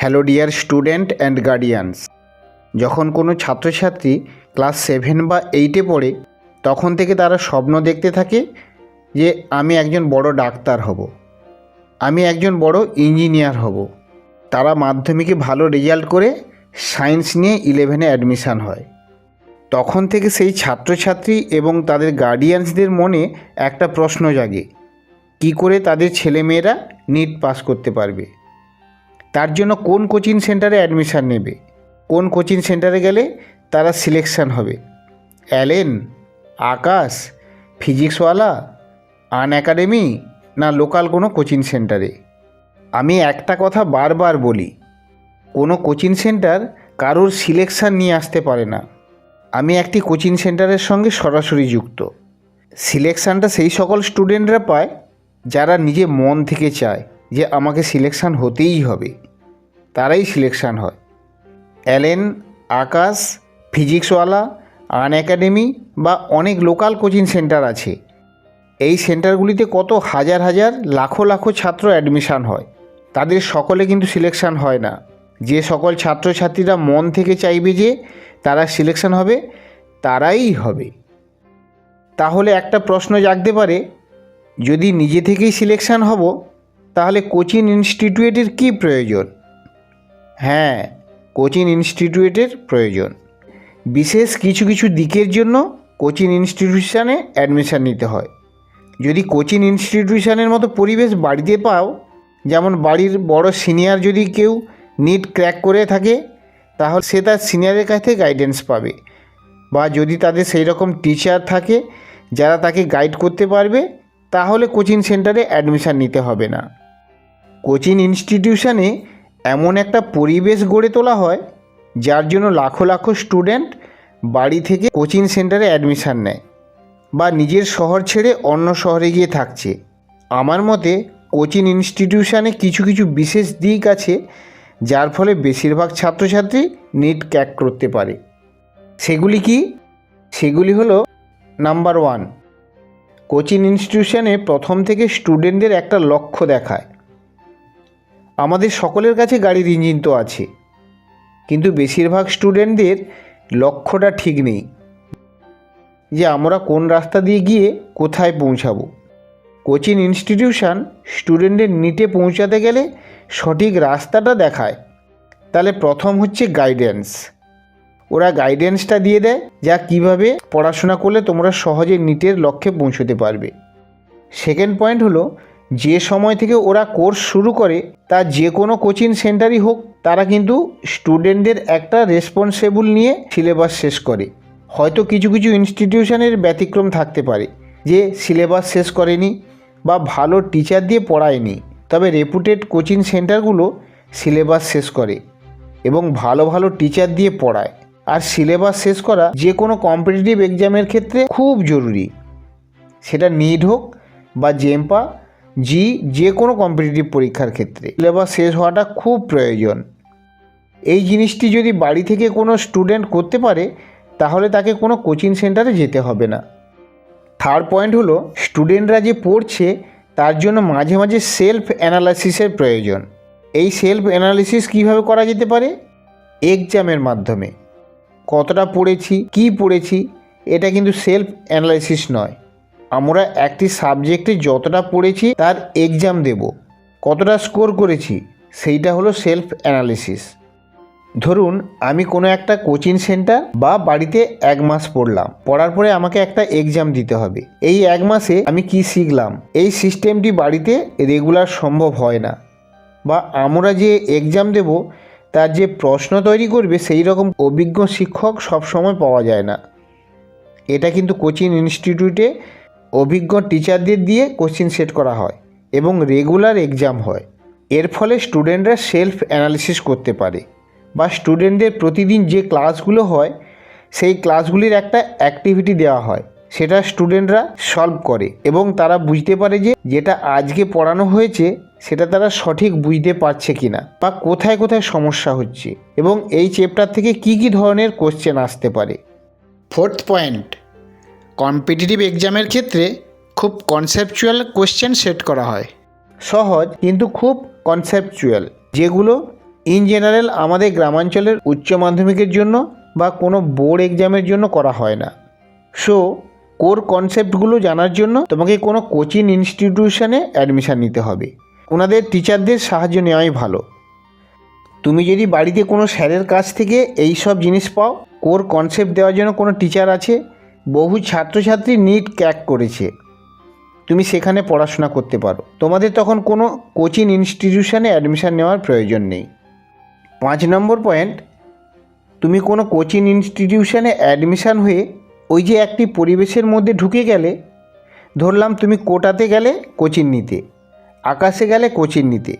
Hello dear student and guardians. যখন কোনো ছাত্রছাত্রী ক্লাস সেভেন বা এইটে পড়ে, তখন থেকে তারা স্বপ্ন দেখতে থাকে যে আমি একজন বড় ডাক্তার হব। আমি একজন বড় ইঞ্জিনিয়ার হব। তারা মাধ্যমিকে ভালো রেজাল্ট করে সায়েন্স নিয়ে ইলেভেনে অ্যাডমিশান হয়। তখন থেকে সেই ছাত্রছাত্রী এবং তাদের গার্ডিয়ানসদের মনে একটা প্রশ্ন জাগে, কী করে তাদের ছেলেমেয়েরা নিট পাস করতে পারবে? তার জন্য কোন কোচিং সেন্টারে অ্যাডমিশান নেবে? কোন কোচিং সেন্টারে গেলে তারা সিলেকশান হবে? অ্যালেন, আকাশ, ফিজিক্সওয়ালা আন একাডেমি না লোকাল কোনো কোচিং সেন্টারে? আমি একটা কথা বারবার বলি, কোনো কোচিং সেন্টার কারোর সিলেকশান নিয়ে আসতে পারে না। আমি একটি কোচিং সেন্টারের সঙ্গে সরাসরি যুক্ত। সিলেকশানটা সেই সকল স্টুডেন্টরা পায় যারা নিজে মন থেকে চায়। যে আমাকে সিলেকশান হতেই হবে। তারাই সিলেকশান হয়। অ্যালেন, আকাশ, ফিজিক্সওয়ালা আন একাডেমি বা অনেক লোকাল কোচিং সেন্টার আছে। এই সেন্টারগুলিতে কত হাজার হাজার, লাখো লাখো ছাত্র অ্যাডমিশান হয়। তাদের সকলে কিন্তু সিলেকশান হয় না। যে সকল ছাত্রছাত্রীরা মন থেকে চাইবে যে তারা সিলেকশান হবে, তারাই হবে। তাহলে একটা প্রশ্ন জাগতে পারে, যদি নিজে থেকেই সিলেকশান হব তাহলে কোচিং ইনস্টিটিউটের কী প্রয়োজন? হ্যাঁ কোচিং ইনস্টিটিউটের প্রয়োজন। বিশেষ কিছু কিছু দিকের জন্য কোচিং ইনস্টিটিউশানে অ্যাডমিশান নিতে হয়। যদি কোচিং ইনস্টিটিউশানের মতো পরিবেশ বাড়িতে পাও, যেমন বাড়ির বড় সিনিয়র যদি কেউ নিট ক্র্যাক করে থাকে, তাহলে সে তার সিনিয়রের কাছ গাইডেন্স পাবে। বা যদি তাদের সেই রকম টিচার থাকে, যারা তাকে গাইড করতে পারবে, তাহলে কোচিং সেন্টারে অ্যাডমিশান নিতে হবে না। কোচিং ইনস্টিটিউশনে এমন একটা পরিবেশ গড়ে তোলা হয়, যার জন্য লাখো লাখো স্টুডেন্ট বাড়ি থেকে কোচিং সেন্টারে অ্যাডমিশান নেয় বা নিজের শহর ছেড়ে অন্য শহরে গিয়ে থাকছে। আমার মতে কোচিং ইনস্টিটিউশনে কিছু কিছু বিশেষ দিক আছে, যার ফলে বেশিরভাগ ছাত্রছাত্রী নিট ক্যাক করতে পারে। সেগুলি কি? সেগুলি হলো, নাম্বার ওয়ান কোচিং ইনস্টিটিউশনে প্রথম থেকে স্টুডেন্টদের একটা লক্ষ্য দেখায়। আমাদের সকলের কাছে গাড়ির ইঞ্জিন তো আছে। কিন্তু বেশিরভাগ স্টুডেন্টদের লক্ষ্যটা ঠিক নেই যে আমরা কোন রাস্তা দিয়ে গিয়ে কোথায় পৌঁছাবো। কোচিং ইনস্টিটিউশন স্টুডেন্টের নিটে পৌঁছাতে গেলে সঠিক রাস্তাটা দেখায়। তাহলে প্রথম হচ্ছে গাইডেন্স। ওরা গাইডেন্সটা দিয়ে দেয় যা কীভাবে পড়াশোনা করলে তোমরা সহজে নিটের লক্ষ্যে পৌঁছতে পারবে। সেকেন্ড পয়েন্ট হলো যে সময় থেকে ওরা কোর্স শুরু করে, তা যে কোনো কোচিং সেন্টারই হোক, তারা কিন্তু স্টুডেন্টদের একটা রেসপন্সেবল নিয়ে সিলেবাস শেষ করে। হয়তো কিছু কিছু ইনস্টিটিউশনের ব্যতিক্রম থাকতে পারে, যে সিলেবাস শেষ করেনি বা ভালো টিচার দিয়ে পড়ায়নি। তবে রেপুটেড কোচিং সেন্টারগুলো সিলেবাস শেষ করে এবং ভালো ভালো টিচার দিয়ে পড়ায়। আর সিলেবাস শেষ করা যে কোনো কম্পিটিটিভ এক্সামের ক্ষেত্রে খুব জরুরি। সেটা নিট হোক বা জেম্পা জি যে কোনো কম্পিটিটিভ পরীক্ষার ক্ষেত্রে। সিলেবাস শেষ হওয়াটা খুব প্রয়োজন। এই জিনিসটি যদি বাড়ি থেকে কোনো স্টুডেন্ট করতে পারে, তাহলে তাকে কোনো কোচিং সেন্টারে যেতে হবে না। থার্ড পয়েন্ট হলো স্টুডেন্টরা যে পড়ছে, তার জন্য মাঝে মাঝে সেলফ অ্যানালাইসিসের প্রয়োজন। এই সেলফ অ্যানালিসিস কীভাবে করা যেতে পারে? এক্সামের মাধ্যমে। কতটা পড়েছি, কি পড়েছি, এটা কিন্তু সেলফ অ্যানালাইসিস নয়। আমরা একটি সাবজেক্টে যতটা পড়েছি তার এক্সাম দেব। কতটা স্কোর করেছি, সেইটা হলো সেলফ অ্যানালিসিস ধরুন, আমি কোনো একটা কোচিং সেন্টার বা বাড়িতে এক মাস পড়লাম। পড়ার পরে আমাকে একটা এক্সাম দিতে হবে। এই এক মাসে আমি কি শিখলাম? এই সিস্টেমটি বাড়িতে রেগুলার সম্ভব হয় না। বা আমরা যে এক্সাম দেব, তার যে প্রশ্ন তৈরি করবে, সেই রকম অভিজ্ঞ শিক্ষক সবসময় পাওয়া যায় না। এটা কিন্তু কোচিং ইনস্টিটিউটে অভিজ্ঞ টিচারদের দিয়ে কোচিং সেট করা হয় এবং রেগুলার এক্সাম হয়। এর ফলে স্টুডেন্টরা সেলফ অ্যানালিসিস করতে পারে বা স্টুডেন্টদের প্রতিদিন যে ক্লাসগুলো হয়, সেই ক্লাসগুলির একটা অ্যাক্টিভিটি দেওয়া হয়। সেটা স্টুডেন্টরা সলভ করে এবং তারা বুঝতে পারে যে যেটা আজকে পড়ানো হয়েছে, সেটা তারা সঠিক বুঝতে পারছে কিনা বা কোথায় কোথায় সমস্যা হচ্ছে এবং এই চ্যাপ্টার থেকে কি কি ধরনের কোশ্চেন আসতে পারে। ফোর্থ পয়েন্ট কম্পিটিটিভ এক্সামের ক্ষেত্রে খুব কনসেপচুয়াল কোশ্চেন সেট করা হয়। সহজ কিন্তু খুব কনসেপচুয়াল যেগুলো ইন জেনারেল আমাদের গ্রামাঞ্চলের উচ্চ মাধ্যমিকের জন্য বা কোনো বোর্ড এক্সামের জন্য করা হয় না। সো কোর কনসেপ্টগুলো জানার জন্য তোমাকে কোনো কোচিং ইনস্টিটিউশনে অ্যাডমিশান নিতে হবে। ওনাদের টিচারদের সাহায্য নেওয়াই ভালো। তুমি যদি বাড়িতে কোনো স্যারের কাছ থেকে এই সব জিনিস পাও কোর কনসেপ্ট দেওয়ার জন্য কোনো টিচার আছে বহু ছাত্রছাত্রী নিট ক্যাক করেছে। তুমি সেখানে পড়াশোনা করতে পারো। তোমাদের তখন কোনো কোচিং ইনস্টিটিউশনে অ্যাডমিশান নেওয়ার প্রয়োজন নেই। পাঁচ নম্বর পয়েন্ট তুমি কোনো কোচিং ইনস্টিটিউশনে অ্যাডমিশান হয়ে ওই যে একটি পরিবেশের মধ্যে ঢুকে গেলে, ধরলাম তুমি কোটাতে গেলে কোচিং নিতে, আকাশে গেলে কোচিং নিতে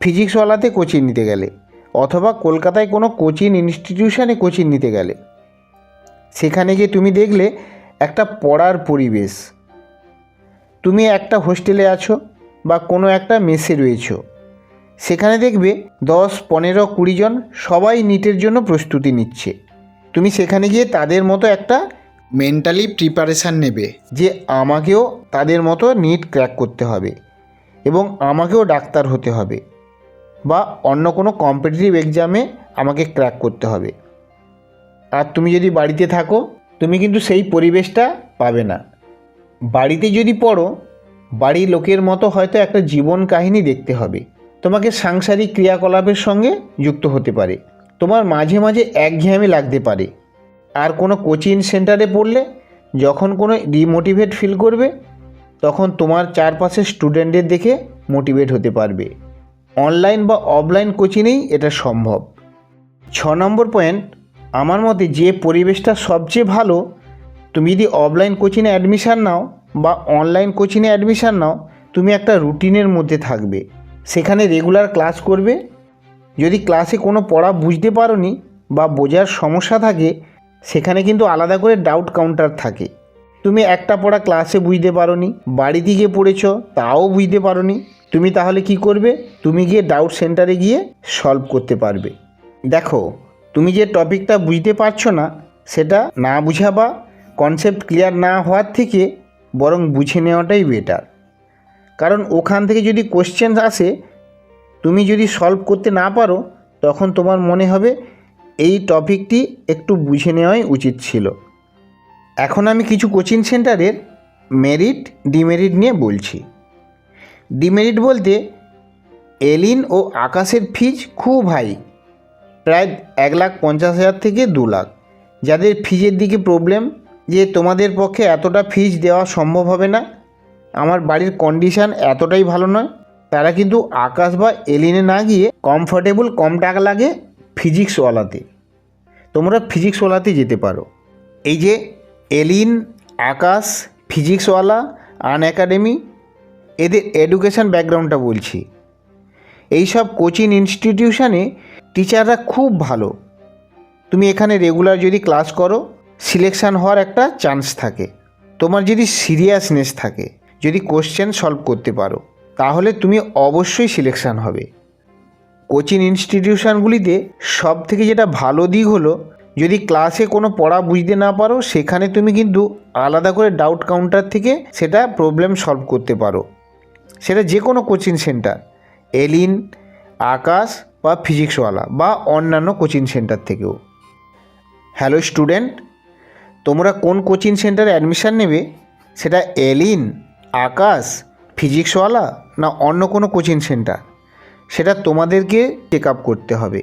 ফিজিক্সওয়ালাতে কোচিং নিতে গেলে, অথবা কলকাতায় কোনো কোচিং ইনস্টিটিউশনে কোচিং নিতে গেলে। সেখানে গিয়ে তুমি দেখলে একটা পড়ার পরিবেশ। তুমি একটা হোস্টেলে আছো বা কোনো একটা মেসে রয়েছো। সেখানে দেখবে দশ, পনেরো, কুড়ি জন সবাই নিটের জন্য প্রস্তুতি নিচ্ছে। তুমি সেখানে গিয়ে তাদের মতো একটা মেন্টালি প্রিপারেশান নেবে যে আমাকেও তাদের মতো নিট ক্র্যাক করতে হবে এবং আমাকেও ডাক্তার হতে হবে বা অন্য কোনো কম্পিটিটিভ এক্সামে আমাকে ক্র্যাক করতে হবে। আর তুমি যদি বাড়িতে থাকো, তুমি কিন্তু সেই পরিবেশটা পাবে না। বাড়িতে যদি পড়ো, বাড়ির লোকের মতো হয়তো একটা জীবন কাহিনী দেখতে হবে। তোমাকে সাংসারিক ক্রিয়াকলাপের সঙ্গে যুক্ত হতে পারে। তোমার মাঝে মাঝে একঘেয়েমি লাগতে পারে। আর কোনো কোচিং সেন্টারে পড়লে, যখন কোনো ডিমোটিভেট ফিল করবে, তখন তোমার চারপাশের স্টুডেন্টদের দেখে মোটিভেট হতে পারবে। অনলাইন বা অফলাইন কোচিংয়েই এটা সম্ভব। ছ নম্বর পয়েন্ট আমার মতে যে পরিবেশটা সবচেয়ে ভালো, তুমি যদি অফলাইন কোচিংয়ে অ্যাডমিশান নাও বা অনলাইন কোচিংয়ে অ্যাডমিশান নাও, তুমি একটা রুটিনের মধ্যে থাকবে। সেখানে রেগুলার ক্লাস করবে। যদি ক্লাসে কোনো পড়া বুঝতে পারোনি বা বোঝার সমস্যা থাকে, সেখানে কিন্তু আলাদা করে ডাউট কাউন্টার থাকে। তুমি একটা পড়া ক্লাসে বুঝতে পারোনি বাড়িতে গিয়ে পড়েছো, তাও বুঝতে পারোনি, তুমি তাহলে কি করবে? তুমি গিয়ে ডাউট সেন্টারে গিয়ে সলভ করতে পারবে। দেখো তুমি যে টপিকটা বুঝতে পারছ না, সেটা না বুঝা বা কনসেপ্ট ক্লিয়ার না হওয়ার থেকে বরং বুঝে নেওয়াটাই বেটার কারণ ওখান থেকে যদি কোশ্চেন আসে, তুমি যদি সলভ করতে না পারো, তখন তোমার মনে হবে এই টপিকটি একটু বুঝে নেওয়াই উচিত ছিল। এখন আমি কিছু কোচিং সেন্টারের মেরিট ডিমেরিট নিয়ে বলছি। ডিমেরিট বলতে এলিন ও আকাশের ফিজ খুব হাই প্রায় এক লাখ পঞ্চাশ হাজার থেকে দু লাখ। যাদের ফিজের দিকে প্রবলেম যে তোমাদের পক্ষে এতটা ফিজ দেওয়া সম্ভব হবে না, আমার বাড়ির কন্ডিশান এতটাই ভালো নয়, তারা কিন্তু আকাশ বা এলিনে না গিয়ে কমফোর্টেবল কম টাকা লাগে ফিজিক্সওয়ালাতে তোমরা ফিজিক্সওয়ালাতে যেতে পারো। এই যে এলিন আকাশ ফিজিক্সওয়ালা আন একাডেমি এদের এডুকেশান ব্যাকগ্রাউন্ডটা বলছি। এইসব কোচিং ইনস্টিটিউশনে টিচাররা খুব ভালো। তুমি এখানে রেগুলার যদি ক্লাস করো সিলেকশান হওয়ার একটা চান্স থাকে। তোমার যদি সিরিয়াসনেস থাকে, যদি কোশ্চেন সলভ করতে পারো, তাহলে তুমি অবশ্যই সিলেকশান হবে। কোচিং ইনস্টিটিউশনগুলিতে সব থেকে যেটা ভালো দিক হলো, যদি ক্লাসে কোনো পড়া বুঝতে না পারো, সেখানে তুমি কিন্তু আলাদা করে ডাউট কাউন্টার থেকে সেটা প্রবলেম সলভ করতে পারো। সেটা যে কোনো কোচিং সেন্টার এলিন আকাশ বা ফিজিক্সওয়ালা বা অন্যান্য কোচিং সেন্টার থেকেও। হ্যালো স্টুডেন্ট, তোমরা কোন কোচিং সেন্টারে অ্যাডমিশান নেবে? সেটা এলিন, আকাশ, ফিজিক্সওয়ালা না অন্য কোনো কোচিং সেন্টার? সেটা তোমাদেরকে চেক আপ করতে হবে।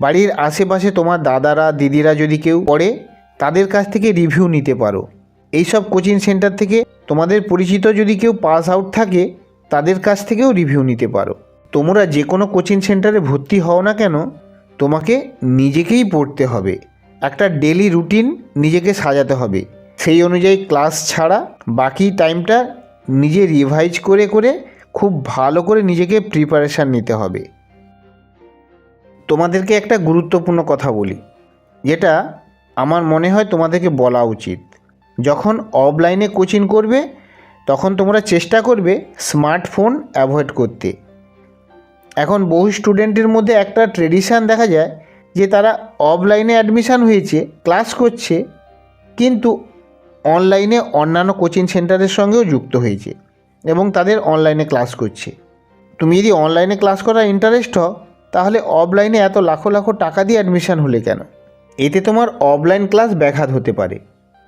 বাড়ির আশেপাশে তোমার দাদারা, দিদিরা যদি কেউ পড়ে, তাদের কাছ থেকে রিভিউ নিতে পারো। এইসব কোচিং সেন্টার থেকে তোমাদের পরিচিত যদি কেউ পাস আউট থাকে, তাদের কাছ থেকেও রিভিউ নিতে পারো। তোমরা যে কোনো কোচিং সেন্টারে ভর্তি হও না কেন, তোমাকে নিজেকেই পড়তে হবে। একটা ডেলি রুটিন নিজেকে সাজাতে হবে। সেই অনুযায়ী ক্লাস ছাড়া বাকি টাইমটা নিজে রিভাইজ করে করে খুব ভালো করে নিজেকে প্রিপারেশান নিতে হবে। তোমাদেরকে একটা গুরুত্বপূর্ণ কথা বলি, যেটা আমার মনে হয় তোমাদেরকে বলা উচিত। যখন অফলাইনে কোচিং করবে, তখন তোমরা চেষ্টা করবে স্মার্টফোন অ্যাভয়েড করতে। এখন বহু স্টুডেন্টের মধ্যে একটা ট্রেডিশান দেখা যায় যে তারা অফলাইনে অ্যাডমিশান হয়েছে, ক্লাস করছে, কিন্তু অনলাইনে অন্যান্য কোচিং সেন্টারের সঙ্গেও যুক্ত হয়েছে এবং তাদের অনলাইনে ক্লাস করছে। তুমি যদি অনলাইনে ক্লাস করার ইন্টারেস্ট হও, তাহলে অফলাইনে এত লাখো লাখো টাকা দিয়ে অ্যাডমিশান হলে কেন? এতে তোমার অফলাইন ক্লাস ব্যাঘাত হতে পারে।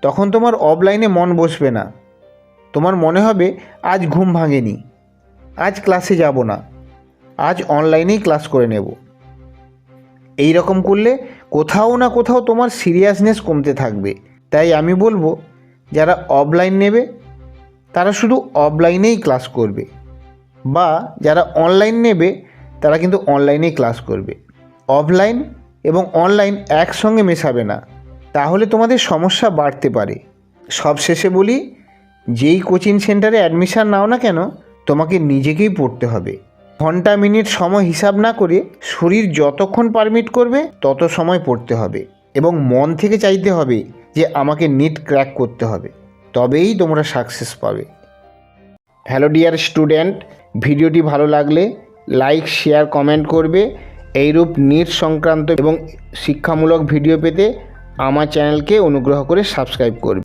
তখন তোমার অফলাইনে মন বসবে না। তোমার মনে হবে, আজ ঘুম ভাঙেনি। আজ ক্লাসে যাব না। আজ অনলাইনেই ক্লাস করে নেব। এই রকম করলে কোথাও না কোথাও তোমার সিরিয়াসনেস কমতে থাকবে। তাই আমি বলব, যারা অফলাইন নেবে, তারা শুধু অফলাইনেই ক্লাস করবে। বা যারা অনলাইন নেবে, তারা কিন্তু অনলাইনেই ক্লাস করবে। অফলাইন এবং অনলাইন একসঙ্গে মেশাবে না। তাহলে তোমাদের সমস্যা বাড়তে পারে। সব শেষে বলি, যেই কোচিং সেন্টারে অ্যাডমিশান নাও না কেন, তোমাকে নিজেকেই পড়তে হবে। ঘণ্টা, মিনিট সময় হিসাব না করে শরীর যতক্ষণ পারমিট করবে, তত সময় পড়তে হবে এবং মন থেকে চাইতে হবে যে আমাকে নিট ক্র্যাক করতে হবে। তবেই তোমরা সাকসেস পাবে। হ্যালো ডিয়ার স্টুডেন্ট ভিডিওটি ভালো লাগলে লাইক শেয়ার কমেন্ট করবে। এইরূপ নিট সংক্রান্ত এবং শিক্ষামূলক ভিডিও পেতে আমার চ্যানেলকে অনুগ্রহ করে সাবস্ক্রাইব করবে।